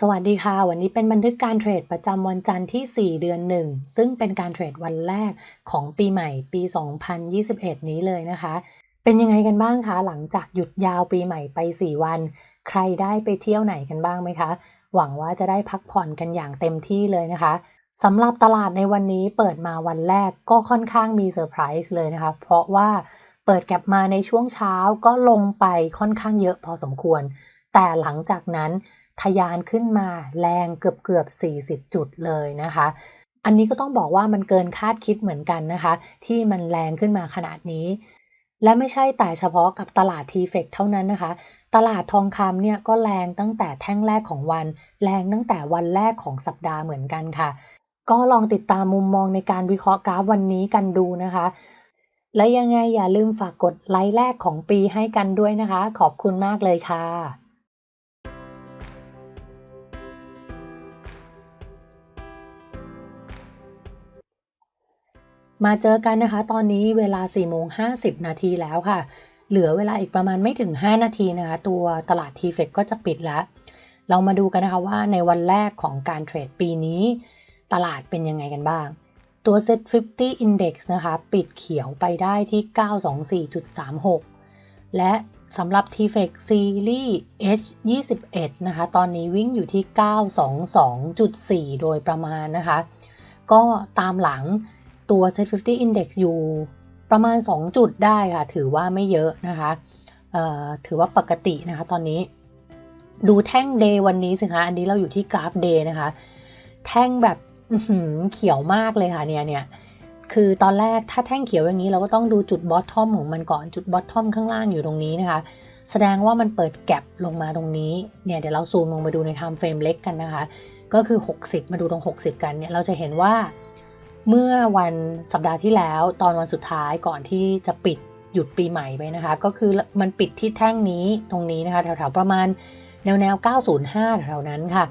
สวัสดีค่ะ วันนี้เป็นบันทึกการเทรดประจำวันจันทร์ที่ 4 เดือน 1 ซึ่งเป็นการเทรดวันแรกของปีใหม่ปี 2021 นี้เลยนะคะ เป็นยังไงกันบ้างคะหลังจากหยุดยาวปีใหม่ไป 4 วัน ใครได้ไปเที่ยวไหนกันบ้างไหมคะ หวังว่าจะได้พักผ่อนกันอย่างเต็มที่เลยนะคะสำหรับตลาดในวันนี้เปิดมาวันแรกก็ค่อนข้างมีเซอร์ไพรส์เลยนะคะ เพราะว่าเปิดแก็บมาในช่วงเช้าก็ลงไปค่อนข้างเยอะพอสมควร แต่หลังจากนั้น ทะยานขึ้นมาแรงเกือบเกือบ 40 จุดเลยนะคะ อันนี้ก็ต้องบอกว่ามันเกินคาดคิดเหมือนกันนะคะ ที่มันแรงขึ้นมาขนาดนี้ และไม่ใช่แต่เฉพาะกับตลาดทีเฟกเท่านั้นนะคะ ตลาดทองคำเนี่ยก็แรงตั้งแต่แท่งแรกของวัน แรงตั้งแต่วันแรกของสัปดาห์เหมือนกันค่ะ ก็ลองติดตามมุมมองในการวิเคราะห์กราฟวันนี้กันดูนะคะและยังไงอย่าลืมฝากกดไลค์แรกของปีให้กันด้วยนะคะ ขอบคุณมากเลยค่ะ มาเจอกันนะคะ ตอนนี้เวลา4โมง50 นาทีแล้วค่ะ เหลือเวลาอีกประมาณไม่ถึง 5 นาทีนะคะ ตัวตลาดทีเฟกก็จะปิดแล้ว เรามาดูกันนะคะว่าในวันแรกของการเทรดปีนี้ ตลาดเป็นยังไงกันบ้าง ตัว Set 50 Index นะคะ ปิดเขียวไปได้ที่ 924.36 และสำหรับ TFX Series H21 นะคะ ตอนนี้วิ่งอยู่ที่ 922.4 โดยประมาณนะคะ ก็ตามหลัง ตัว Set 50 Index อยู่ประมาณ 2 จุดได้ค่ะ ถือว่าไม่เยอะนะคะถือว่าปกตินะคะตอนนี้ ดูแท่ง Day วันนี้สิคะ อันนี้เราอยู่ที่กราฟ Day นะคะ แท่งแบบเขียวมากเลยค่ะเนี่ยเนี่ยคือตอนแรกถ้าแท่งเขียวอย่างนี้เราก็ต้องดูจุดบอททอมของมันก่อนจุดบอททอมข้างล่างอยู่ตรงนี้นะคะ แสดงว่ามันเปิดแก็บลงมาตรงนี้เนี่ยเดี๋ยวเราซูมลงมาดูในไทม์เฟรมเล็กกันนะคะ ก็คือ 60 มาดูตรง 60 กันเนี่ยเราจะเห็นว่า เมื่อวันสัปดาห์ที่แล้วตอนวันสุดท้ายก่อนที่จะปิดหยุดปีใหม่ไปนะคะ ก็คือมันปิดที่แท่งนี้ตรงนี้นะคะ แถวๆประมาณแนวแนว905แถวนั้นค่ะ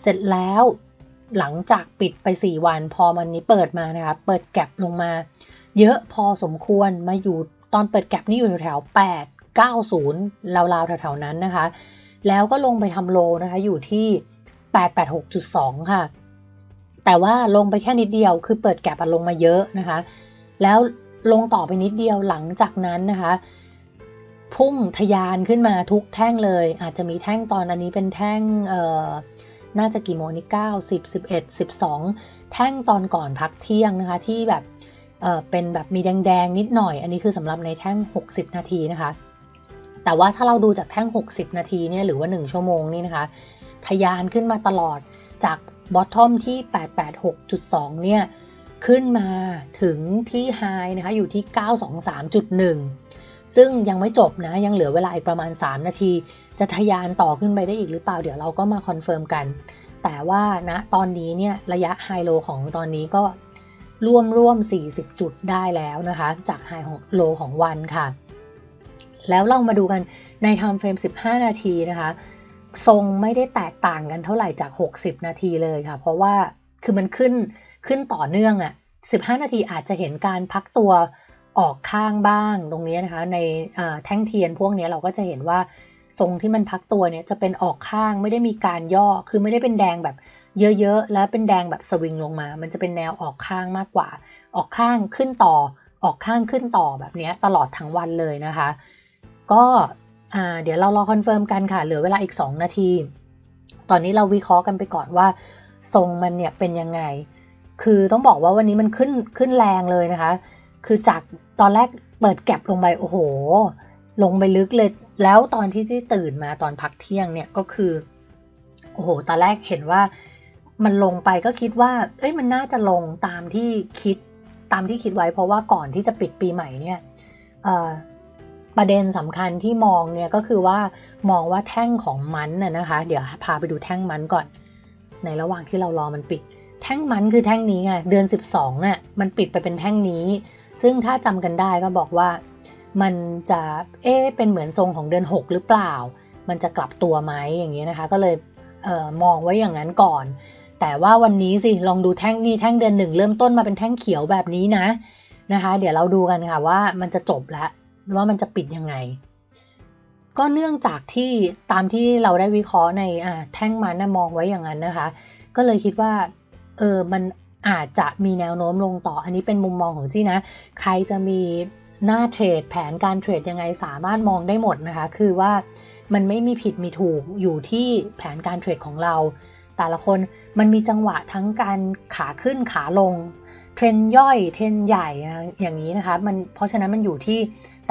เสร็จแล้วหลังจากปิดไป 4 วันพอมันนี้เปิดมานะคะ เปิดแก็บลงมา เยอะพอสมควรมาอยู่ตอนเปิดแก็บนี่อยู่แถว8 90ราวๆแถวๆนั้นนะคะ แล้วก็ลงไปทำโลนะคะอยู่ที่ 886.2 ค่ะ แต่ว่าลงไปแค่นิดเดียว คือเปิดแก็บลงมาเยอะนะคะ แล้วลงต่อไปนิดเดียวหลังจากนั้นนะคะ พุ่งทยานขึ้นมาทุกแท่งเลย อาจจะมีแท่งตอนอันนี้เป็นแท่งเอ่อน่าจะกี่โมงนี่9 10 11 12แท่งตอนก่อนพักเที่ยงนะคะ ที่แบบเออเป็นแบบมีแดงๆนิดหน่อย อันนี้คือสำหรับในแท่ง 60 นาทีนะคะ แต่ว่าถ้าเราดูจากแท่ง 60 นาทีเนี่ยหรือว่า 1 ชั่วโมงนี่นะคะ ทยานขึ้นมาตลอดจาก บอททอมที่ 886.2 เนี่ย ขึ้นมาถึงที่ไฮนะคะ อยู่ที่ 923.1 ซึ่งยังไม่จบนะ ยังเหลือเวลาอีกประมาณ 3 นาที จะทะยานต่อขึ้นไปได้อีกหรือเปล่า เดี๋ยวเราก็มาคอนเฟิร์มกัน แต่ว่านะตอนนี้เนี่ย ระยะไฮโลของตอนนี้ก็ร่วมร่วม 40 จุดได้แล้วนะคะ จากไฮของโลของวันค่ะ แล้วเรามาดูกันใน time frame 15 นาทีนะคะ ทรงไม่ได้แตกต่างกันเท่าไหร่จาก 60 นาทีเลยค่ะ เพราะว่าคือมันขึ้นขึ้นต่อเนื่องอะ่ะ 15 นาทีอาจจะเห็นการพักตัวออกข้างบ้างตรงนี้นะคะ ในแท่งเทียนพวกนี้เราก็จะเห็นว่าทรงที่มันพักตัวเนี่ยจะเป็นออกข้างไม่ได้มีการย่อ คือไม่ได้เป็นแดงแบบเยอะๆ แล้วเป็นแดงแบบสวิงลงมา มันจะเป็นแนวออกข้างมากกว่า ออกข้างขึ้นต่อ ออกข้างขึ้นต่อแบบนี้ตลอดทั้งวันเลยนะคะ ก็ เดี๋ยวเรารอคอนเฟิร์มกันค่ะ เหลือเวลาอีก 2 นาที ตอนนี้เราวิเคราะห์กันไปก่อนว่า ทรงมันเนี่ยเป็นยังไง คือต้องบอกว่าวันนี้มันขึ้นขึ้นแรงเลยนะคะ คือจากตอนแรกเปิดแก็บลงไปโอ้โห ลงไปลึกเลย แล้วตอนที่ที่ตื่นมาตอนพักเที่ยงเนี่ยก็คือ โอ้โห ตอนแรกเห็นว่ามันลงไปก็คิดว่า เอ้ย มันน่าจะลงตามที่คิด ตามที่คิดไว้ เพราะว่าก่อนที่จะปิดปีใหม่เนี่ย ประเด็นสำคัญที่มองเนี่ยก็คือว่ามองว่าแท่งของมันน่ะนะคะ เดี๋ยวพาไปดูแท่งมันก่อน ในระหว่างที่เรารอมันปิด แท่งมันคือแท่งนี้ไงเดือน 12อะมันปิดไปเป็นแท่งนี้ ซึ่งถ้าจำกันได้ก็บอกว่ามันจะเอ๊เป็นเหมือนทรงของเดือน 6 หรือเปล่า มันจะกลับตัวไหมอย่างนี้ยนะคะ ก็เลยเออมองไว้อย่างนั้นก่อน แต่ว่าวันนี้สิลองดูแท่งนี้แท่งเดือนหนึ่งเริ่มต้นมาเป็นแท่งเขียวแบบนี้นะนะคะ เดี๋ยวเราดูกันค่ะว่ามันจะจบแล้ว ว่ามันจะปิดยังไง ก็เนื่องจากที่ตามที่เราได้วิเคราะห์ในแท่งมันนะมองไว้อย่างนั้นนะคะ ก็เลยคิดว่าเออมันอาจจะมีแนวโน้มลงต่อ อันนี้เป็นมุมมองของจี้นะ ใครจะมีหน้าเทรดแผนการเทรดยังไงสามารถมองได้หมดนะคะ คือว่ามันไม่มีผิดมีถูกอยู่ที่แผนการเทรดของเรา แต่ละคนมันมีจังหวะทั้งการขาขึ้นขาลง เทรนย่อยเทรนใหญ่อย่างนี้นะคะมันเพราะฉะนั้นมันอยู่ที่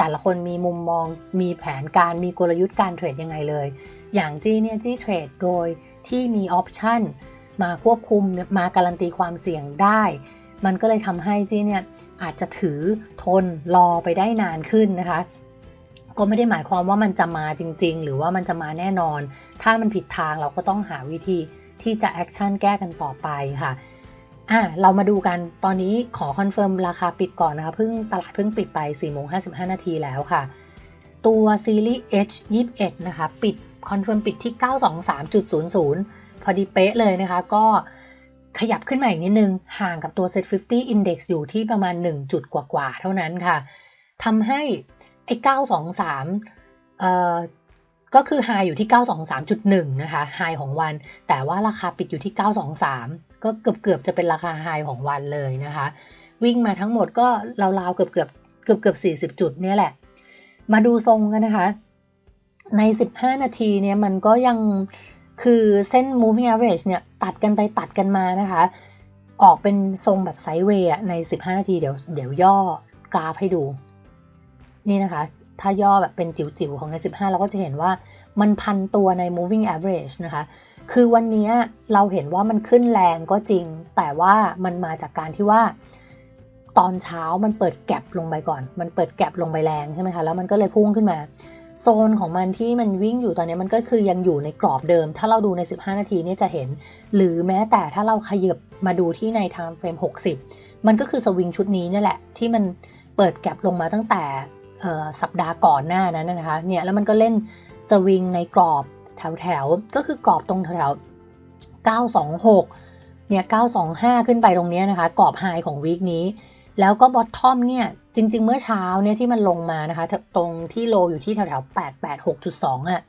แต่ละคนมีมุมมอง มีแผนการมีกลยุทธ์การเทรดยังไงเลย อย่างจี้เนี่ยจี้เทรดโดยที่มีออปชันมาควบคุมมาการันตีความเสี่ยงได้ มันก็เลยทำให้จี้เนี่ยอาจจะถือทนรอไปได้นานขึ้นนะคะ ก็ไม่ได้หมายความว่ามันจะมาจริง ๆ หรือว่ามันจะมาแน่นอน ถ้ามันผิดทางเราก็ต้องหาวิธีที่จะแอคชั่นแก้กันต่อไปค่ะ อะเรามาดูกันตอนนี้ขอคอนเฟิร์มราคาปิดก่อนนะคะเพิ่งตลาดเพิ่งปิดไป4โมง55 นาทีแล้วค่ะ ตัวซีรีส์ H 21นะคะ ปิดคอนเฟิร์มปิดที่ 923.00 พอดีเป๊ะเลยนะคะ ก็ขยับขึ้นมาอีกนิดนึง ห่างกับตัว Set 50 Index อยู่ที่ประมาณ 1 จุดกว่าๆ เท่านั้นค่ะทำให้ไอ้ 923เอ่อ ก็คือ High อยู่ที่ 923.1 นะคะ High ของวัน แต่ว่าราคาปิดอยู่ที่ 923 ก็เกือบเกือบจะเป็นราคา High ของวันเลยนะคะ วิ่งมาทั้งหมดก็ราวๆเกือบเกือบเกือบเกือบ40 จุดเนี่ยแหละ มาดูทรงกันนะคะ ใน 15 นาทีเนี่ยมันก็ยังคือเส้น moving average เนี่ยตัดกันไปตัดกันมานะคะ ออกเป็นทรงแบบไซด์เวย์ใน 15 นาทีเดี๋ยวเดี๋ยวย่อกราฟให้ดู นี่นะคะ ถ้าย่อแบบเป็นจิ๋วๆ ของใน 15 เราก็จะเห็นว่ามันพันตัวใน moving average นะคะ คือวันนี้เราเห็นว่ามันขึ้นแรงก็จริง แต่ว่ามันมาจากการที่ว่าตอนเช้ามันเปิดแก็บลงไปก่อน มันเปิดแก็บลงไปแรงใช่ไหมคะ แล้วมันก็เลยพุ่งขึ้นมา โซนของมันที่มันวิ่งอยู่ตอนนี้มันก็คือยังอยู่ในกรอบเดิม ถ้าเราดูใน 15 นาทีนี่จะเห็น หรือแม้แต่ถ้าเราขยับมาดูที่ใน time frame 60 มันก็คือสวิงชุดนี้นี่แหละที่มันเปิดแก็บลงมาตั้งแต่ สัปดาห์ก่อนหน้านั้นนะคะเนี่ยแล้วมันก็เล่นสวิงในกรอบแถวแถวก็คือกรอบตรงแถวแถว926เนี่ย925 ขึ้นไปตรงนี้นะคะ กรอบไฮของวีคนี้ แล้วก็บอททอมเนี่ยจริง ๆ เมื่อเช้าเนี่ยที่มันลงมานะคะ ตรงที่โลอยู่ที่แถวแถว886.2อะ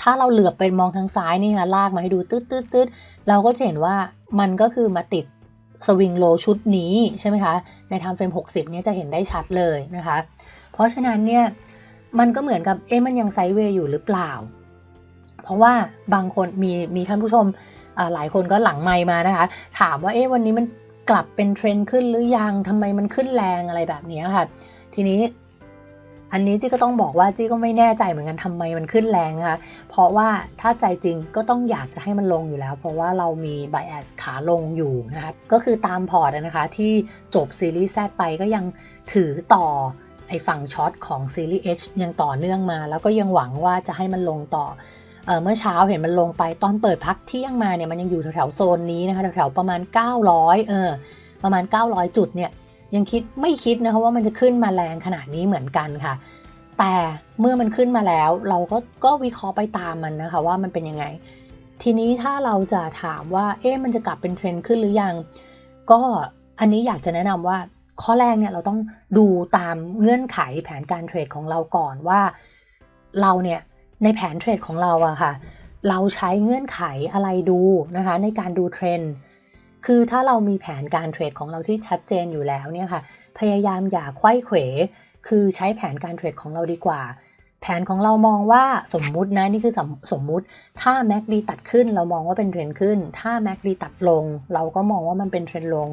ถ้าเราเหลือบไปมองทางซ้ายนี่ค่ะลากมาให้ดูตืดตืดตืดเราก็จะเห็นว่ามันก็คือมาติดสวิงโลชุดนี้ใช่ไหมคะ ในทำเฟรม 60 เนี่ยจะเห็นได้ชัดเลยนะคะ เพราะฉะนั้นเนี่ยมันก็เหมือนกับเอ๊ะมันยังไซด์เวย์อยู่หรือเปล่า เพราะว่าบางคนมีมีท่านผู้ชมหลายคนก็หลังไมมานะคะ ถามว่าเอ๊ะวันนี้มันกลับเป็นเทรนด์ขึ้นหรือยังทำไมมันขึ้นแรงอะไรแบบนี้ค่ะ ทีนี้อันนี้จี้ก็ต้องบอกว่าจี้ก็ไม่แน่ใจเหมือนกันทำไมมันขึ้นแรงนะคะ เพราะว่าถ้าใจจริงก็ต้องอยากจะให้มันลงอยู่แล้ว เพราะว่าเรามีไบแอสขาลงอยู่นะคะ ก็คือตามพอร์ตนะคะที่จบซีรีส์แซดไปก็ยังถือต่อ ไอฝั่งช็อตของซีรีส์ H ยังต่อเนื่องมา แล้วก็ยังหวังว่าจะให้มันลงต่อเออเมื่อเช้าเห็นมันลงไปตอนเปิดพักเที่ยงมาเนี่ยมันยังอยู่แถวๆโซนนี้นะคะแถวๆประมาณ 900เออประมาณ 900 จุดเนี่ยยังคิดไม่คิดนะคะว่ามันจะขึ้นมาแรงขนาดนี้เหมือนกันค่ะ แต่เมื่อมันขึ้นมาแล้วเราก็ก็วิเคราะห์ไปตามมันนะคะว่ามันเป็นยังไง ทีนี้ถ้าเราจะถามว่าเอ๊ะมันจะกลับเป็นเทรนด์ขึ้นหรือยัง ก็อันนี้อยากจะแนะนำว่า ข้อแรกเนี่ยเราต้องดูตามเงื่อนไขแผนการเทรดของเราก่อนว่าเราเนี่ยในแผนเทรดของเราอะค่ะ เราใช้เงื่อนไขอะไรดูนะคะในการดูเทรนด์คือถ้าเรามีแผนการเทรดของเราที่ชัดเจนอยู่แล้วเนี่ยค่ะ พยายามอย่าไข้เขว คือใช้แผนการเทรดของเราดีกว่า แผนของเรามองว่าสมมุตินะนี่คือสมสมมุติถ้า MACD ตัดขึ้นเรามองว่าเป็นเทรนขึ้น ถ้า MACD ตัดลง เราก็มองว่ามันเป็นเทรนลง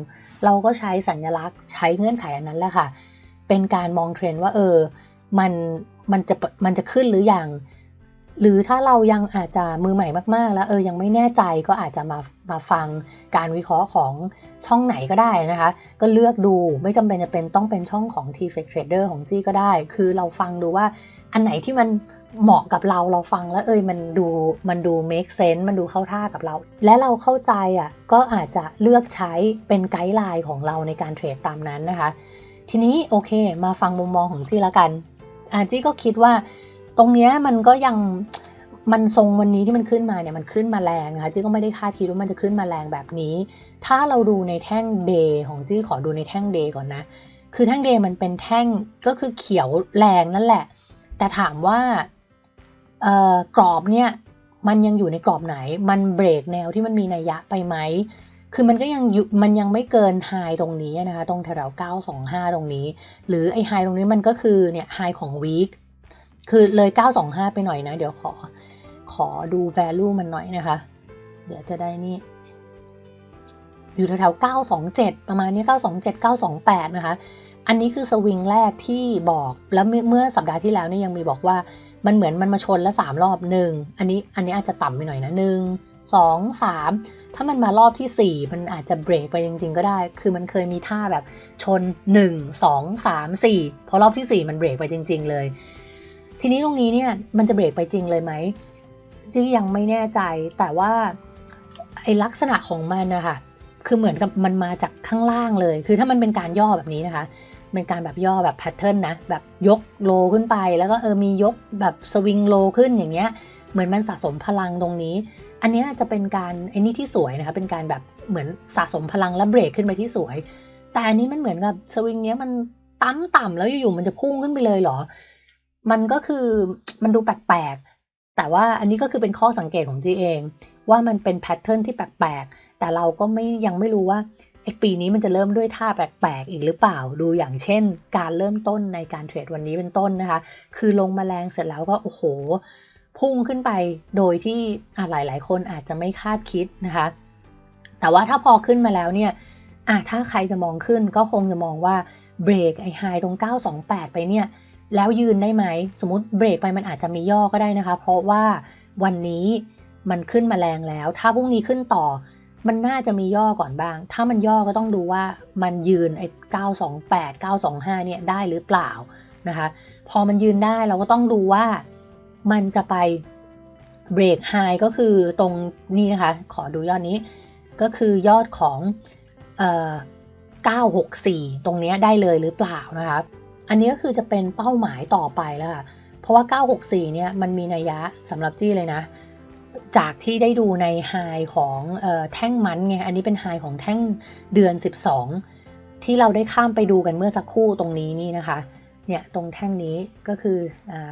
เราก็ใช้สัญลักษณ์ใช้เงื่อนไขอันนั้นแหละค่ะ เป็นการมองเทรนด์ว่าเออ มันมันจะมันจะขึ้นหรืออยัง หรือถ้าเรายังอาจจะมือใหม่มากๆ แล้วเออยังไม่แน่ใจก็อาจจะมามาฟังการวิเคราะห์ของช่องไหนก็ได้นะคะ ก็เลือกดูไม่จำเป็นจะเป็นต้องเป็นช่องของ t f e c Trader ของจี้ก็ได้ คือเราฟังดูว่าอันไหนที่มัน เหมาะกับเราเราฟังแล้วเอยมันดูมันดู make sense มันดูเข้าท่ากับเรา และเราเข้าใจอะก็อาจจะเลือกใช้เป็นไกด์ไลน์ของเราในการเทรดตามนั้นนะคะ ทีนี้โอเคมาฟังมุมมองของจี้ละกันอาจี้ก็คิดว่าตรงเนี้ยมันก็ยังมันทรงวันนี้ที่มันขึ้นมาเนี่ยมันขึ้นมาแรงนะคะจี้ก็ไม่ได้คาดคิดว่ามันจะขึ้นมาแรงแบบนี้ ถ้าเราดูในแท่งเดย์ของจี้ขอดูในแท่งเดย์ก่อนนะ คือแท่งเดย์มันเป็นแท่งก็คือเขียวแรงนั่นแหละ แต่ถามว่า กรอบเนี่ยมันยังอยู่ในกรอบไหน มันเบรกแนวที่มันมีนัยยะไปไหม คือมันก็ยังมันยังไม่เกินไฮตรงนี้นะคะ ตรงแถว925 ตรงนี้ หรือไอ้ไฮตรงนี้มันก็คือเนี่ยไฮของวีคคือเลย 925 ไปหน่อยนะ เดี๋ยวขอขอดู value มันหน่อยนะคะ เดี๋ยวจะได้นี่ อยู่แถวๆ927 ประมาณนี้ 927 928 นะคะ อันนี้คือสวิงแรกที่บอก แล้วเมื่อสัปดาห์ที่แล้วนี่ยังมีบอกว่า มันเหมือนมันมาชนแล้วสามรอบหนึ่งอันนี้อันนี้อาจจะต่ำไปหน่อยนะหนึ่งสองสามถ้ามันมารอบที่สี่มันอาจจะเบรกไปจริง ๆ ก็ได้ คือมันเคยมีท่าแบบชนหนึ่งสองสามสี่พอรอบที่สี่มันเบรกไปจริง ๆ เลย ทีนี้ตรงนี้เนี่ยมันจะเบรกไปจริงเลยไหมจียังไม่แน่ใจแต่ว่าไอลักษณะของมันนะคะคือเหมือนกับมันมาจากข้างล่างเลย คือถ้ามันเป็นการย่อแบบนี้นะคะ เป็นการแบบย่อแบบแพทเทิร์นนะ แบบยกโลขึ้นไป แล้วก็เออมียกแบบสวิงโลขึ้นอย่างเงี้ย เหมือนมันสะสมพลังตรงนี้ อันนี้จะเป็นการไอ้นี่ที่สวยนะคะ เป็นการแบบเหมือนสะสมพลังแล้วเบรกขึ้นไปที่สวย แต่อันนี้มันเหมือนกับสวิงเนี้ยมันตั้มต่ำแล้วอยู่ๆมันจะพุ่งขึ้นไปเลยเหรอ มันก็คือมันดูแปลกๆ แต่ว่าอันนี้ก็คือเป็นข้อสังเกตของจีเอง ว่ามันเป็นแพทเทิร์นที่แปลกๆ แต่เราก็ไม่ยังไม่รู้ว่าปีนี้มันจะเริ่มด้วยท่าแปลกๆอีกหรือเปล่า ดูอย่างเช่น การเริ่มต้นในการเทรดวันนี้เป็นต้นนะคะ คือลงมาแรงเสร็จแล้วก็โอ้โห พุ่งขึ้นไปโดยที่หลายหลายคนอาจจะไม่คาดคิดนะคะ แต่ว่าถ้าพอขึ้นมาแล้วเนี่ยอะถ้าใครจะมองขึ้นก็คงจะมองว่าเบรกไอไฮตรง 928 ไปเนี่ย แล้วยืนได้ไหม สมมติเบรกไปมันอาจจะมีย่อก็ได้นะคะ เพราะว่าวันนี้มันขึ้นมาแรงแล้ว ถ้าพรุ่งนี้ขึ้นต่อ มันน่าจะมีย่อก่อนบ้าง ถ้ามันย่อก็ต้องดูว่ามันยืนไอ้928 925เนี่ยได้หรือเปล่านะคะ พอมันยืนได้เราก็ต้องดูว่ามันจะไปเบรกไฮก็คือตรงนี้นะคะ ขอดูยอดนี้ ก็คือยอดของเอ่อ964 ตรงนี้ได้เลยหรือเปล่านะคะ อันนี้ก็คือจะเป็นเป้าหมายต่อไปแล้วค่ะ เพราะว่า 964 เนี่ยมันมีนัยยะสำหรับจี้เลยนะ จากที่ได้ดูในไฮของแท่งมันไงอันนี้เป็นไฮของแท่งเดือน 12 ที่เราได้ข้ามไปดูกันเมื่อสักครู่ตรงนี้นี่นะคะเนี่ยตรงแท่งนี้ก็คือ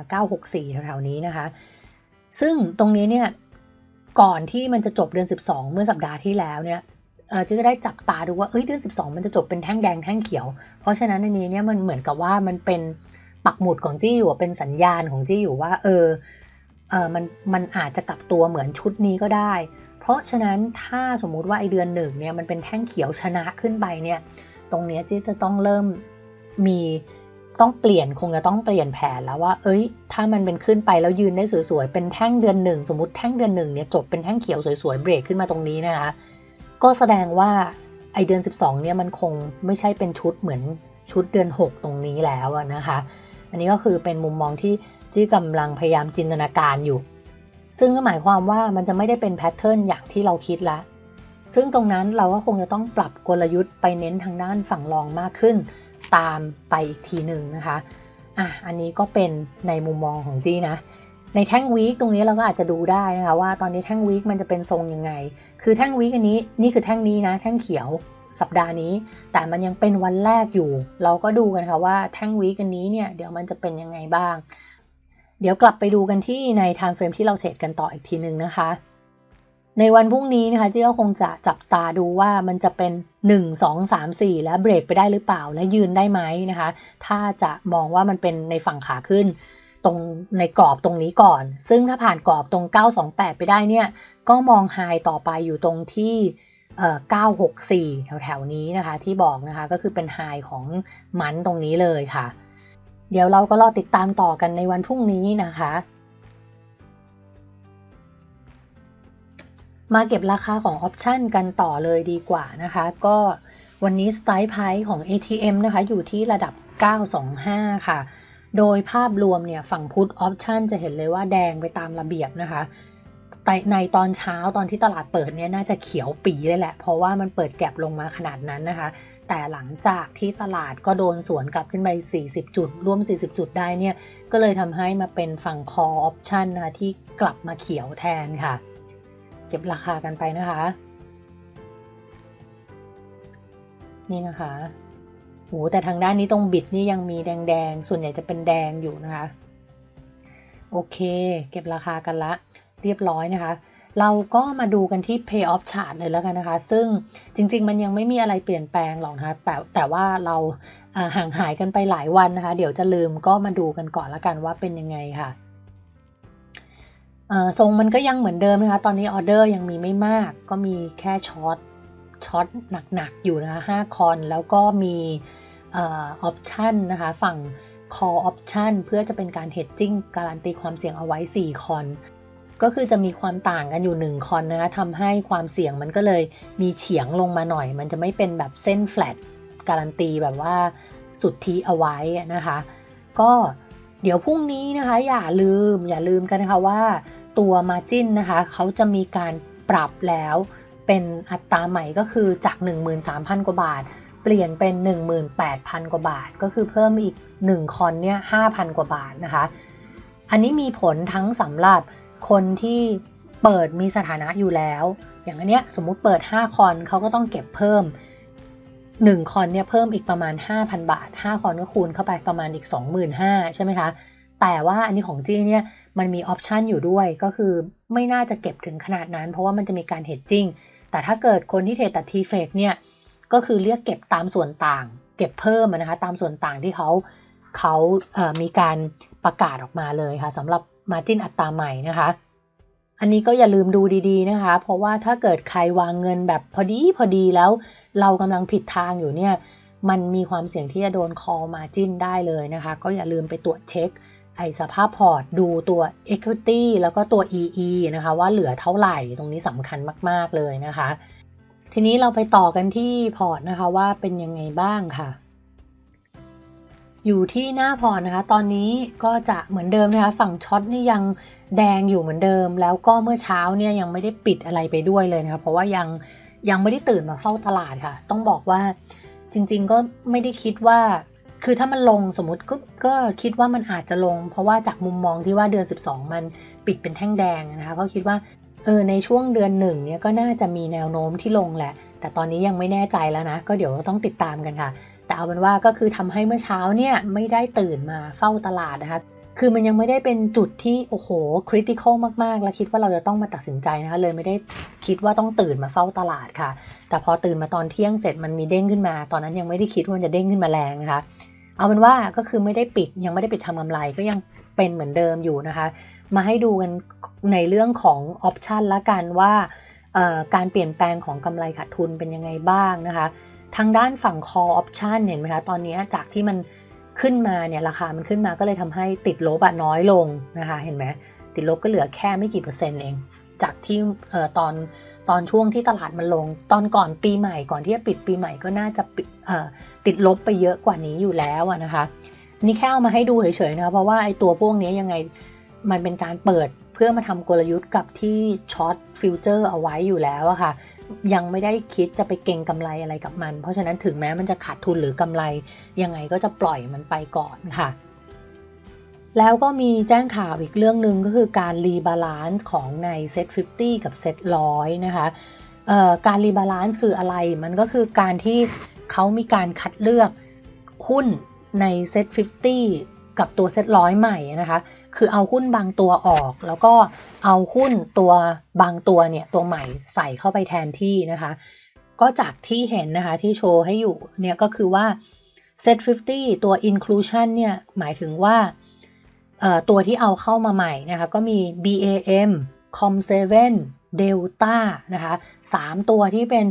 964แถวๆนี้นะคะ ซึ่งตรงนี้เนี่ยก่อนที่มันจะจบเดือน 12 เมื่อสัปดาห์ที่แล้วเนี่ยจะได้จับตาดูว่าเอ้ยเดือน 12 มันจะจบเป็นแท่งแดงแท่งเขียว เพราะฉะนั้นในนี้เนี่ยมันเหมือนกับว่ามันเป็นปักหมุดของจี้อยู่เป็นสัญญาณของจี้อยู่ว่าเออ เออมันมันอาจจะกลับตัวเหมือนชุดนี้ก็ได้ เพราะฉะนั้นถ้าสมมุติว่าไอเดือนหนึ่งเนี่ยมันเป็นแท่งเขียวชนะขึ้นไปเนี่ยตรงนี้จีจะต้องเริ่มมีต้องเปลี่ยนคงจะต้องเปลี่ยนแผนแล้วว่า เอ้ย ถ้ามันเป็นขึ้นไปแล้วยืนได้สวยๆ เป็นแท่งเดือนหนึ่งสมมติแท่งเดือนหนึ่งเนี่ยจบเป็นแท่งเขียวสวยๆเบรกขึ้นมาตรงนี้นะคะ ก็แสดงว่าไอเดือน 12เนี่ยมันคงไม่ใช่เป็นชุดเหมือนชุดเดือน 6 ตรงนี้แล้วนะคะ อันนี้ก็คือเป็นมุมมองที่ ที่กำลังพยายามจินตนาการอยู่ ซึ่งก็หมายความว่ามันจะไม่ได้เป็นแพทเทิร์นอย่างที่เราคิดละซึ่งตรงนั้นเราก็คงจะต้องปรับกลยุทธ์ไปเน้นทางด้านฝั่งรองมากขึ้น ตามไปอีกทีหนึ่งนะคะอะอันนี้ก็เป็นในมุมมองของจีนะในแท่งวีคตรงนี้เราก็อาจจะดูได้นะคะว่าตอนนี้แท่งวีคมันจะเป็นทรงยังไง คือแท่งวีคอันนี้นี่คือแท่งนี้นะ แท่งเขียวสัปดาห์นี้ แต่มันยังเป็นวันแรกอยู่ เราก็ดูกันค่ะว่าแท่งวีคอันนี้เนี่ยเดี๋ยวมันจะเป็นยังไงบ้าง เดี๋ยวกลับไปดูกันที่ใน time frame ที่เราเทรดกันต่ออีกทีหนึ่งนะคะ ในวันพรุ่งนี้นะคะจีก็คงจะจับตาดูว่ามันจะเป็น 1 2 3 4 แล้วเบรกไปได้หรือเปล่าและยืนได้ไหมนะคะ ถ้าจะมองว่ามันเป็นในฝั่งขาขึ้นตรงในกรอบตรงนี้ก่อน ซึ่งถ้าผ่านกรอบตรง 928 ไปได้เนี่ย ก็มองไฮต่อไปอยู่ตรงที่ 964 แถวๆนี้นะคะ ที่บอกนะคะ ก็คือเป็นไฮของมันตรงนี้เลยค่ะ เดี๋ยวเราก็รอติดตามต่อกันในวันพรุ่งนี้นะคะ มาเก็บราคาของออปชันกันต่อเลยดีกว่านะคะ ก็วันนี้สไตล์ไพของ ATM นะคะอยู่ที่ระดับ 925 ค่ะ โดยภาพรวมเนี่ยฝั่งพุทออปชันจะเห็นเลยว่าแดงไปตามระเบียบนะคะ ในตอนเช้าตอนที่ตลาดเปิดเนี่ยน่าจะเขียวปีเลยแหละ เพราะว่ามันเปิดแก็บลงมาขนาดนั้นนะคะ แต่หลังจากที่ตลาดก็โดนสวนกลับขึ้นไป 40 จุด ร่วม 40 จุดได้เนี่ย ก็เลยทำให้มาเป็นฝั่ง call option นะคะที่กลับมาเขียวแทนค่ะ เก็บราคากันไปนะคะ นี่นะคะโหแต่ทางด้านนี้ตรงบิดนี่ยังมีแดงๆ ส่วนใหญ่จะเป็นแดงอยู่นะคะ โอเค เก็บราคากันละ เรียบร้อยนะคะ เราก็มาดูกันที่ pay off chart เลยแล้วกันนะคะ ซึ่งจริง ๆ มันยังไม่มีอะไรเปลี่ยนแปลงหรอกนะคะแต่แต่ว่าเราห่างหายกันไปหลายวันนะคะ เดี๋ยวจะลืมก็มาดูกันก่อนละกันว่าเป็นยังไงค่ะทรงมันก็ยังเหมือนเดิมนะคะ ตอนนี้ออเดอร์ยังมีไม่มาก ก็มีแค่ช็อตช็อตหนักๆอยู่นะคะ5คอน แล้วก็มีออปชันนะคะ ฝั่ง call option เพื่อจะเป็นการ hedging การันตีความเสี่ยงเอาไว้ 4 คอน ก็คือจะมีความต่างกันอยู่ 1 คอนนะคะทำให้ความเสี่ยงมันก็เลยมีเฉียงลงมาหน่อย มันจะไม่เป็นแบบเส้น flat การันตีแบบว่าสุดทีเอาไว้นะคะ ก็เดี๋ยวพรุ่งนี้นะคะ อย่าลืมอย่าลืมกันนะคะว่าตัว Margin นะคะเขาจะมีการปรับแล้วเป็นอัตราใหม่ก็คือจาก 13,000 กว่าบาท เปลี่ยนเป็น 18,000 กว่าบาท ก็คือเพิ่มอีก 1 คอนเนี่ย5,000 กว่าบาทนะคะ อันนี้มีผลทั้งสำหรับ คนที่เปิดมีสถานะอยู่แล้ว อย่างอันเนี้ยสมมุติเปิด 5 คอนเขาก็ต้องเก็บเพิ่ม 1 คอนเนี่ยเพิ่มอีกประมาณ 5,000 บาท 5 คอนก็คูณเข้าไปประมาณอีก 25,000ใช่ไหมคะ แต่ว่าอันนี้ของจี้เนี่ยมันมีออปชันอยู่ด้วยก็คือไม่น่าจะเก็บถึงขนาดนั้น เพราะว่ามันจะมีการเฮดจิ้งแต่ถ้าเกิดคนที่เทรดแต่ทีเฟกเนี่ยก็คือเรียกเก็บตามส่วนต่าง เก็บเพิ่มนะคะตามส่วนต่างที่เขาเขาเมีการประกาศออกมาเลยค่ะสำหรับ มาจินอัตราใหม่นะคะ อันนี้ก็อย่าลืมดูดีๆนะคะ เพราะว่าถ้าเกิดใครวางเงินแบบพอดีพอดีแล้วเรากำลังผิดทางอยู่เนี่ย มันมีความเสี่ยงที่จะโดนคอมาจินได้เลยนะคะ ก็อย่าลืมไปตรวจเช็คไอสภาพพอร์ตดูตัว Equity แล้วก็ตัว EE นะคะว่าเหลือเท่าไหร่ตรงนี้สำคัญมาก ๆ เลยนะคะ ทีนี้เราไปต่อกันที่พอร์ตนะคะว่าเป็นยังไงบ้างค่ะ อยู่ที่หน้าพอนะคะ ตอนนี้ก็จะเหมือนเดิมนะคะ ฝั่งช็อตนี่ยังแดงอยู่เหมือนเดิม แล้วก็เมื่อเช้าเนี่ยยังไม่ได้ปิดอะไรไปด้วยเลยนะคะ เพราะว่ายังยังไม่ได้ตื่นมาเฝ้าตลาดค่ะ ต้องบอกว่าจริงๆก็ไม่ได้คิดว่า คือถ้ามันลงสมมติก็ก็คิดว่ามันอาจจะลง เพราะว่าจากมุมมองที่ว่าเดือน 12 มันปิดเป็นแท่งแดงนะคะ ก็คิดว่าเออในช่วงเดือนหนึ่งเนี่ยก็น่าจะมีแนวโน้มที่ลงแหละ แต่ตอนนี้ยังไม่แน่ใจแล้วนะ ก็เดี๋ยวต้องติดตามกันค่ะ แต่เอาเป็นว่าก็คือทำให้เมื่อเช้าเนี่ยไม่ได้ตื่นมาเฝ้าตลาดนะคะ คือมันยังไม่ได้เป็นจุดที่โอ้โหคริติคอลมากๆ แล้วคิดว่าเราจะต้องมาตัดสินใจนะคะ เลยไม่ได้คิดว่าต้องตื่นมาเฝ้าตลาดค่ะ แต่พอตื่นมาตอนเที่ยงเสร็จมันมีเด้งขึ้นมา ตอนนั้นยังไม่ได้คิดว่าจะเด้งขึ้นมาแรงนะคะ เอาเป็นว่าก็คือไม่ได้ปิดยังไม่ได้ปิดทำกำไรก็ยังเป็นเหมือนเดิมอยู่นะคะ มาให้ดูกันในเรื่องของออปชันละกันว่าการเปลี่ยนแปลงของกำไรขาดทุนเป็นยังไงบ้างนะคะ ทางด้านฝั่ง call option เห็นไหมคะ ตอนนี้จากที่มันขึ้นมาเนี่ยราคามันขึ้นมาก็เลยทำให้ติดลบอะน้อยลงนะคะ เห็นไหมติดลบก็เหลือแค่ไม่กี่เปอร์เซ็นต์เอง จากที่ตอนตอนช่วงที่ตลาดมันลง ตอนก่อนปีใหม่ก่อนที่จะปิดปีใหม่ก็น่าจะติดลบไปเยอะกว่านี้อยู่แล้วนะคะ นี่แค่เอามาให้ดูเฉยๆนะเพราะว่าไอ้ตัวพวกนี้ยังไงมันเป็นการเปิดเพื่อมาทำกลยุทธ์กับที่ช็อตฟิวเจอร์เอาไว้อยู่แล้วอะค่ะ ยังไม่ได้คิดจะไปเก่งกำไรอะไรกับมัน เพราะฉะนั้นถึงแม้มันจะขาดทุนหรือกำไร ยังไงก็จะปล่อยมันไปก่อนค่ะ แล้วก็มีแจ้งข่าวอีกเรื่องหนึ่งก็คือการรีบาลานซ์ของในเซ็ต50 กับเซ็ตร้อยนะคะการรีบาลานซ์คืออะไร มันก็คือการที่เขามีการคัดเลือกหุ้นในเซ็ต50 กับตัวเซ็ตร้อยใหม่นะคะ คือเอาหุ้นบางตัวออก แล้วก็เอาหุ้นตัวบางตัวเนี่ยตัวใหม่ใส่เข้าไปแทนที่นะคะ ก็จากที่เห็นนะคะที่โชว์ให้อยู่เนี่ยก็คือว่า Set 50 ตัว inclusion เนี่ยหมายถึงว่าตัวที่เอาเข้ามาใหม่นะคะ ก็มี BAM Com7 Delta นะคะ3ตัวที่เป็น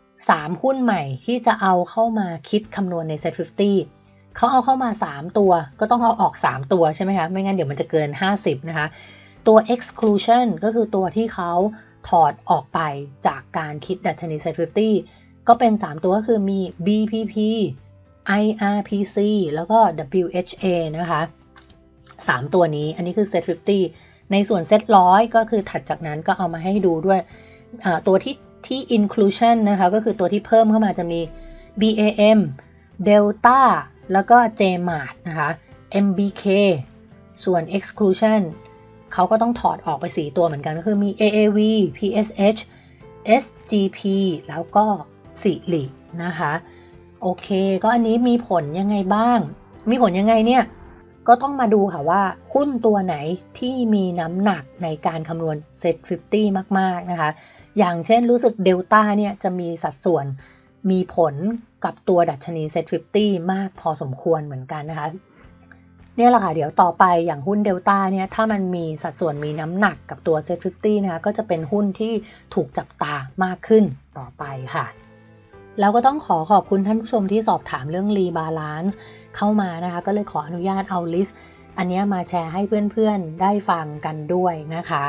3 หุ้นใหม่ที่จะเอาเข้ามาคิดคำนวณใน Set 50 เขาเอาเข้ามา 3 ตัว ก็ต้องเอาออก 3 ตัวใช่ไหมคะ ไม่งั้นเดี๋ยวมันจะเกิน 50 นะคะ ตัว exclusion ก็คือตัวที่เขาถอดออกไปจากการคิดดัชนี Set 50ก็เป็น 3 ตัวก็คือมี BPP IRPC แล้วก็ WHA นะคะ 3 ตัวนี้ อันนี้คือ Set 50 ในส่วน Set 100 ก็คือถัดจากนั้นก็เอามาให้ดูด้วยตัวที่ที่ inclusion นะคะ ก็คือตัวที่เพิ่มเข้ามาจะมี BAM Delta แล้วก็ JMart นะคะ MBK ส่วน exclusion เขาก็ต้องถอดออกไป 4 ตัวเหมือนกันก็คือมี AAV PSH SGP แล้วก็สิรินะคะ โอเค ก็อันนี้มีผลยังไงบ้าง มีผลยังไงเนี่ย ก็ต้องมาดูค่ะว่าหุ้นตัวไหนที่มีน้ำหนักในการคำนวณ Set 50 มาก ๆ นะคะ อย่างเช่นรู้สึกเดลต้าเนี่ยจะมีสัดส่วน มีผลกับตัวดัชนี Set 50มากพอสมควรเหมือนกันนะคะเนี่ยแหละค่ะ เดี๋ยวต่อไปอย่างหุ้นเดลต้าเนี่ยถ้ามันมีสัดส่วนมีน้ำหนักกับตัว Set 50นะคะก็จะเป็นหุ้นที่ถูกจับตามากขึ้นต่อไปค่ะ แล้วก็ต้องขอขอบคุณท่านผู้ชมที่สอบถามเรื่องรีบาลานซ์เข้ามานะคะ ก็เลยขออนุญาตเอาลิสต์อันนี้มาแชร์ให้เพื่อนๆได้ฟังกันด้วยนะคะ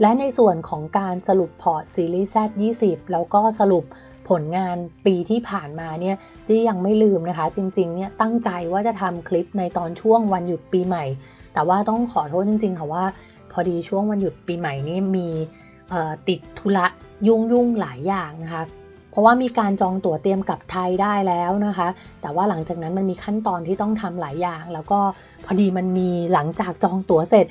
และในส่วนของการสรุปพอร์ตซีรีส์ Z20 แล้วก็สรุป ผลงานปีที่ผ่านมาเนี่ยจี้ยังไม่ลืมนะคะ จริงๆเนี่ยตั้งใจว่าจะทำคลิปในตอนช่วงวันหยุดปีใหม่ แต่ว่าต้องขอโทษจริง ๆ ค่ะว่า พอดีช่วงวันหยุดปีใหม่นี่มีติดธุระยุ่งๆหลายอย่างนะคะ เพราะว่ามีการจองตั๋วเตรียมกลับไทยได้แล้วนะคะ แต่ว่าหลังจากนั้นมันมีขั้นตอนที่ต้องทำหลายอย่าง แล้วก็พอดีมันมีหลังจากจองตั๋วเสร็จ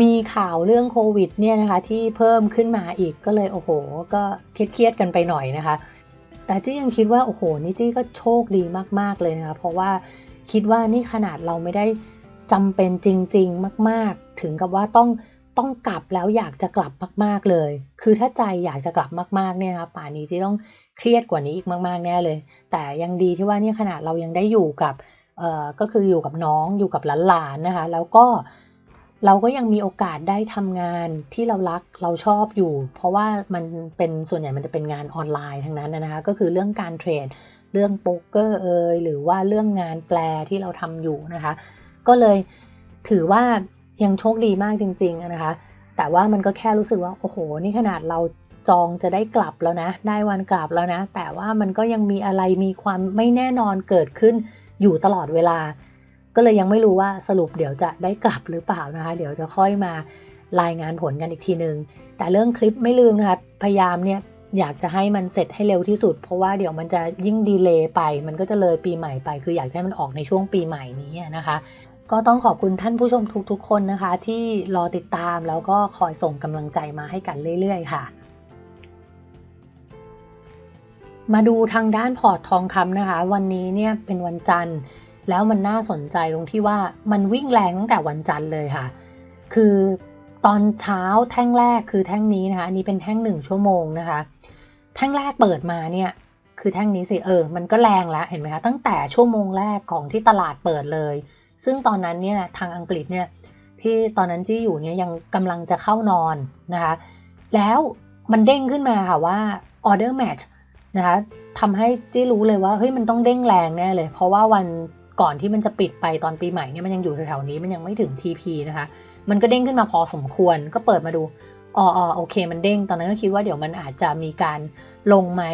มีข่าวเรื่องโควิดเนี่ยนะคะที่เพิ่มขึ้นมาอีกก็เลยโอ้โห ก็เครียดๆกันไปหน่อยนะคะ แต่จี้ยังคิดว่าโอ้โหนี่จี้ก็โชคดีมากๆเลยนะคะเพราะว่าคิดว่านี่ขนาดเราไม่ได้จำเป็นจริง ๆ มาก ๆ ถึงกับว่าต้องต้องกลับแล้วอยากจะกลับมาก ๆเลย คือถ้าใจอยากจะกลับมากๆเนี่ยนะคะป่านนี้จี้ต้องเครียดกว่านี้อีกมาก ๆแน่เลย แต่ยังดีที่ว่านี่ขนาดเรายังได้อยู่กับเอ่อก็คืออยู่กับน้องอยู่กับหลานๆนะคะ แล้วก็ เราก็ยังมีโอกาสได้ทำงานที่เรารักเราชอบอยู่ เพราะว่ามันเป็นส่วนใหญ่มันจะเป็นงานออนไลน์ทั้งนั้นนะคะ ก็คือเรื่องการเทรด เรื่องโป๊กเกอร์เอยหรือว่าเรื่องงานแปลที่เราทำอยู่นะคะ ก็เลยถือว่ายังโชคดีมากจริง ๆนะคะ แต่ว่ามันก็แค่รู้สึกว่าโอ้โห นี่ขนาดเราจองจะได้กลับแล้วนะ ได้วันกลับแล้วนะ แต่ว่ามันก็ยังมีอะไรมีความไม่แน่นอนเกิดขึ้นอยู่ตลอดเวลา ก็เลยยังไม่รู้ว่าสรุปเดี๋ยวจะได้กลับหรือเปล่านะคะ เดี๋ยวจะค่อยมารายงานผลกันอีกทีนึง แต่เรื่องคลิปไม่ลืมนะคะ พยายามเนี่ยอยากจะให้มันเสร็จให้เร็วที่สุด เพราะว่าเดี๋ยวมันจะยิ่งดีเลย์ไป มันก็จะเลยปีใหม่ไป คืออยากให้มันออกในช่วงปีใหม่นี้นะคะ ก็ต้องขอบคุณท่านผู้ชมทุกๆ คนนะคะ ที่รอติดตามแล้วก็คอยส่งกำลังใจมาให้กันเรื่อยๆ ค่ะ มาดูทางด้านพอร์ตทองคำนะคะ วันนี้เนี่ยเป็นวันจันทร์ แล้วมันน่าสนใจตรงที่ว่ามันวิ่งแรงตั้งแต่วันจันทร์เลยค่ะ คือตอนเช้าแท่งแรกคือแท่งนี้นะคะ อันนี้เป็นแท่งหนึ่งชั่วโมงนะคะ แท่งแรกเปิดมาเนี่ย คือแท่งนี้สิ เออ มันก็แรงแล้วเห็นไหมคะ ตั้งแต่ชั่วโมงแรกของที่ตลาดเปิดเลย ซึ่งตอนนั้นเนี่ยทางอังกฤษเนี่ยที่ตอนนั้นจี้อยู่เนี่ยยังกำลังจะเข้านอนนะคะ แล้วมันเด้งขึ้นมาค่ะว่า order match นะคะทำให้จี้รู้เลยว่าเฮ้ยมันต้องเด้งแรงแน่เลย เพราะว่าวัน ก่อนที่มันจะปิดไปตอนปีใหม่เนี่ยมันยังอยู่แถวๆนี้มันยังไม่ถึง TP นะคะ มันก็เด้งขึ้นมาพอสมควรก็เปิดมาดูอ๋ออโอเค มันเด้งตอนนั้นก็คิดว่าเดี๋ยวมันอาจจะมีการลงไหม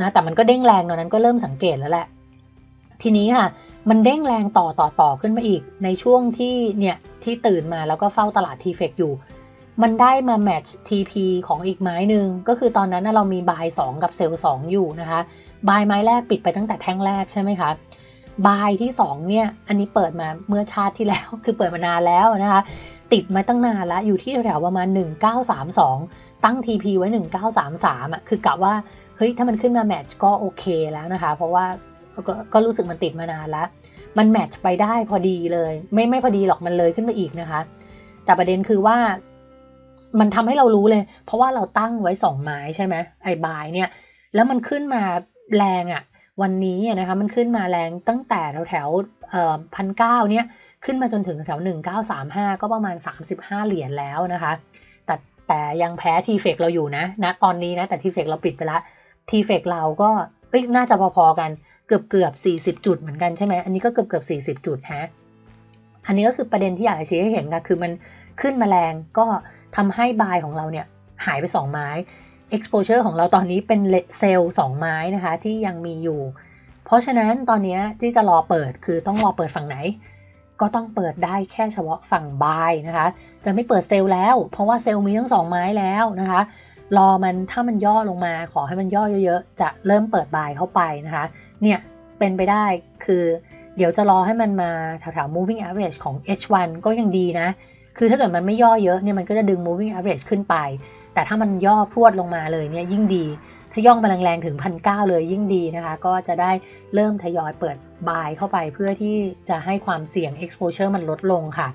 นะแต่มันก็เด้งแรงตอนนั้นก็เริ่มสังเกตแล้วแหละ ทีนี้ค่ะ มันเด้งแรงต่อต่อต่อขึ้นมาอีก ในช่วงที่เนี่ยที่ตื่นมาแล้วก็เฝ้าตลาดทีเฟกอยู่ มันได้มาแมทช์ TP ของอีกไม้หนึ่งก็คือตอนนั้นเรามีบาย2กับเซลล์2อยู่นะคะบายไม้แรกปิดไปตั้งแต่แท่งแรกใช่ไหมคะ บายที่2เนี่ยอันนี้เปิดมาเมื่อชาติที่แล้ว คือเปิดมานานแล้วนะคะติดมาตั้งนานแล้วอยู่ที่แถวประมาณ 1932 ตั้ง TP ไว้ 1933อะคือกะว่าเฮ้ยถ้ามันขึ้นมาแมทช์ก็โอเคแล้วนะคะ เพราะว่าก็ก็รู้สึกมันติดมานานแล้ว มันแมทช์ไปได้พอดีเลย ไม่ไม่พอดีหรอกมันเลยขึ้นมาอีกนะคะ แต่ประเด็นคือว่ามันทำให้เรารู้เลย เพราะว่าเราตั้งไว้สองไม้ใช่ไหมไอ้บายเนี่ย แล้วมันขึ้นมาแรงอะ่ะ วันนี้นะคะมันขึ้นมาแรงตั้งแต่แถวแถวพันเก้าเนี่ยขึ้นมาจนถึงแถวหนึ่งเก้าสามห้าก็ประมาณสามสิบห้าเหรียญแล้วนะคะ แต่แต่ยังแพ้ทีเฟกเราอยู่นะนะตอนนี้นะแต่ทีเฟกเราปิดไปละทีเฟกเราก็น่าจะพอๆกันเกือบเกือบสี่สิบจุดเหมือนกันใช่ไหมอันนี้ก็เกือบเกือบสี่สิบจุดฮะอันนี้ก็คือประเด็นที่อยากจะชี้ให้เห็นค่ะคือมันขึ้นมาแรงก็ทำให้บายของเราเนี่ยหายไป 2 ไม้ exposure ของเราตอนนี้เป็นเซลล์2ไม้นะคะที่ยังมีอยู่ เพราะฉะนั้นตอนนี้ที่จะรอเปิดคือต้องรอเปิดฝั่งไหน ก็ต้องเปิดได้แค่เฉพาะฝั่งบายนะคะ จะไม่เปิดเซลล์แล้ว เพราะว่าเซลล์มีทั้ง2ไม้แล้วนะคะ รอมันถ้ามันย่อลงมาขอให้มันย่อเยอะๆ จะเริ่มเปิดบายเข้าไปนะคะ เนี่ยเป็นไปได้คือเดี๋ยวจะรอให้มันมาแถวๆ moving average ของ H1 ก็ยังดีนะ คือถ้าเกิดมันไม่ย่อเยอะเนี่ยมันก็จะดึง moving average ขึ้นไป แต่ถ้ามันย่อพรวดลงมาเลยเนี่ยยิ่งดี ถ้าย่องมาแรงๆถึงพันเเลยยิ่งดีนะคะ ก็จะได้เริ่มทยอยเปิดบายเข้าไปเพื่อที่จะให้ความเสี่ยง exposure มันลดลงค่ะ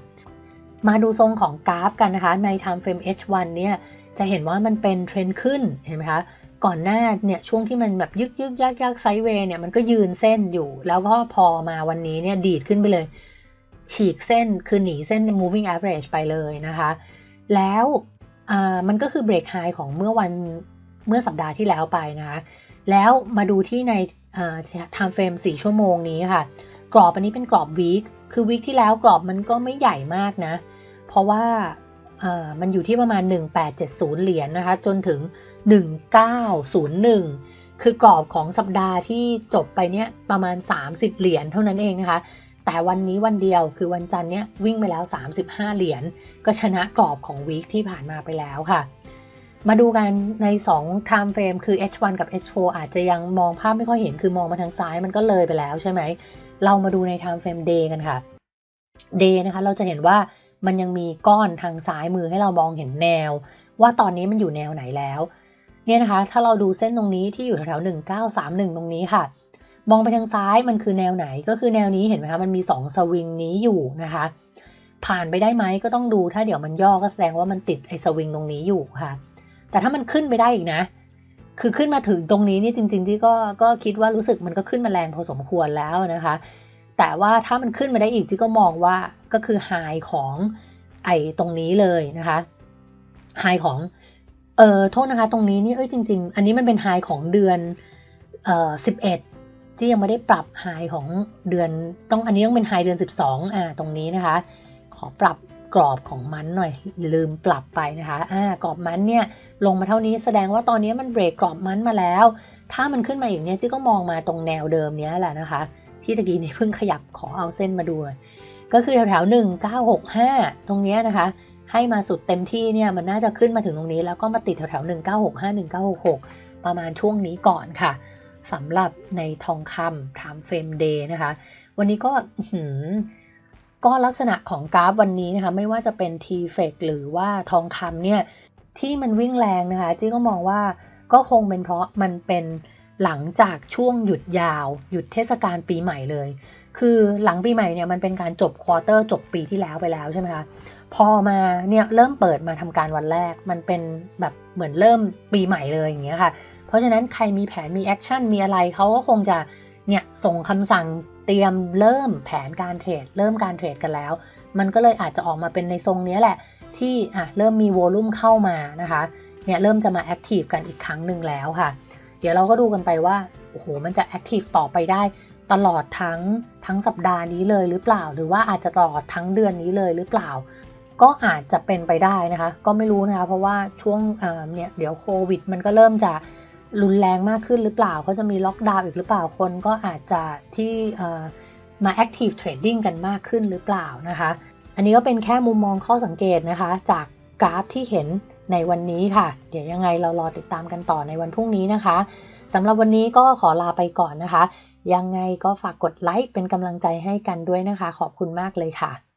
มาดูทรงของกราฟกันนะคะ ใน time frame H1 เนี่ยจะเห็นว่ามันเป็นเทรนด์ขึ้นเห็นไหมคะก่อนหน้าเนี่ยช่วงที่มันแบบยึกยึกยักยักไซเวย์เนี่ยมันก็ยืนเส้นอยู่ แล้วก็พอมาวันนี้เนี่ยดีดขึ้นไปเลย ฉีกเส้นคือหนีเส้น moving average ไปเลยนะคะ แล้ว มันก็คือ break high ของเมื่อวันเมื่อสัปดาห์ที่แล้วไปนะคะแล้วมาดูที่ใน time frame 4ชั่วโมงนี้ค่ะ กรอบอันนี้เป็นกรอบ week คือ week ที่แล้วกรอบมันก็ไม่ใหญ่มากนะ เพราะว่ามันอยู่ที่ประมาณ 1870 เหรียญนนะคะ จนถึง 1901 คือกรอบของสัปดาห์ที่จบไปเนี้ยประมาณ 30 เหรียญเท่านั้นเองนะคะ แต่วันนี้วันเดียวคือวันจันทร์เนี้ยวิ่งไปแล้ว 35 เหรียญก็ชนะกรอบของวีคที่ผ่านมาไปแล้วค่ะ มาดูกันใน2 time frame คือ H1 กับ H4 อาจจะยังมองภาพไม่ค่อยเห็นคือมองมาทางซ้ายมันก็เลยไปแล้วใช่ไหม เรามาดูใน time frame day กันค่ะ day นะคะเราจะเห็นว่ามันยังมีก้อนทางซ้ายมือให้เรามองเห็นแนว ว่าตอนนี้มันอยู่แนวไหนแล้ว เนี่ยนะคะ ถ้าเราดูเส้นตรงนี้ที่อยู่แถวๆ1931 ตรงนี้ค่ะ มองไปทางซ้ายมันคือแนวไหนก็คือแนวนี้เห็นไหมคะมันมี 2 สวิงนี้อยู่นะคะ ผ่านไปได้ไหมก็ต้องดูถ้าเดี๋ยวมันย่อก็แสดงว่ามันติดไอ้สวิงตรงนี้อยู่ค่ะ แต่ถ้ามันขึ้นไปได้อีกนะ คือขึ้นมาถึงตรงนี้นี่จริงๆที่ก็ก็คิดว่ารู้สึกมันก็ขึ้นมาแรงพอสมควรแล้วนะคะ แต่ว่าถ้ามันขึ้นมาได้อีกจีก็มองว่าก็คือไฮของไอตรงนี้เลยนะคะไฮของเออโทษนะคะ ตรงนี้นี่เอ้ยจริง ๆ อันนี้มันเป็นไฮของเดือนเอ่อสิบเอ็ด ที่ยังไม่ได้ปรับไฮของเดือนต้องอันนี้ต้องเป็นไฮเดือน 12อ่าตรงนี้นะคะ ขอปรับกรอบของมันหน่อยลืมปรับไปนะคะอ่ากรอบมันเนี่ยลงมาเท่านี้แสดงว่าตอนนี้มันเบรกกรอบมันมาแล้ว ถ้ามันขึ้นมาอย่างนี้จีก็มองมาตรงแนวเดิมเนี้ยแหละนะคะ ที่ตะกี้นี้เพิ่งขยับขอเอาเส้นมาดูก็คือแถวแถวหนึ่งเก้าหกห้าตรงนี้นะคะ ให้มาสุดเต็มที่เนี่ยมันน่าจะขึ้นมาถึงตรงนี้ แล้วก็มาติดแถวแถวหนึ่งเก้าหกห้าหนึ่งเก้าหกหกประมาณช่วงนี้ก่อนค่ะ สำหรับในทองคำ time frame day นะคะ วันนี้ก็ก็ลักษณะของกราฟวันนี้นะคะ ไม่ว่าจะเป็น t f e c หรือว่าทองคำเนี่ย ที่มันวิ่งแรงนะคะจี้ก็มองว่าก็คงเป็นเพราะมันเป็นหลังจากช่วงหยุดยาว หยุดเทศกาลปีใหม่เลย คือหลังปีใหม่เนี่ยมันเป็นการจบควอเตอร์จบปีที่แล้วไปแล้วใช่ไหมคะพอมาเนี่ยเริ่มเปิดมาทำการวันแรก มันเป็นแบบเหมือนเริ่มปีใหม่เลยอย่างเงี้ยค่ะ ราะฉะนั้นใครมีแผนมีแอคชั่นมีอะไรเขาก็คงจะเนี่ยส่งคำสั่งเตรียมเริ่มแผนการเทรดเริ่มการเทรดกันแล้ว มันก็เลยอาจจะออกมาเป็นในทรงนี้แหละ ที่อะเริ่มมีโวลุ่มเข้ามานะคะเนี่ยเริ่มจะมาแอคทีฟกันอีกครั้งหนึ่งแล้วค่ะ เดี๋ยวเราก็ดูกันไปว่าโอ้โหมันจะแอคทีฟต่อไปได้ตลอดทั้งทั้งสัปดาห์นี้เลยหรือเปล่า หรือว่าอาจจะตลอดทั้งเดือนนี้เลยหรือเปล่า ก็อาจจะเป็นไปได้นะคะ ก็ไม่รู้นะคะ เพราะว่าช่วงเนี่ยเดี๋ยวโควิด มันก็เริ่มจะ รุนแรงมากขึ้นหรือเปล่าเขาจะมีล็อกดาวน์อีกหรือเปล่าคนก็อาจจะที่มา active trading กันมากขึ้นหรือเปล่านะคะ อันนี้ก็เป็นแค่มุมมองข้อสังเกตนะคะ จากกราฟที่เห็นในวันนี้ค่ะ เดี๋ยวยังไงเรารอติดตามกันต่อในวันพรุ่งนี้นะคะสำหรับวันนี้ก็ขอลาไปก่อนนะคะ ยังไงก็ฝากกดไลค์เป็นกำลังใจให้กันด้วยนะคะ ขอบคุณมากเลยค่ะ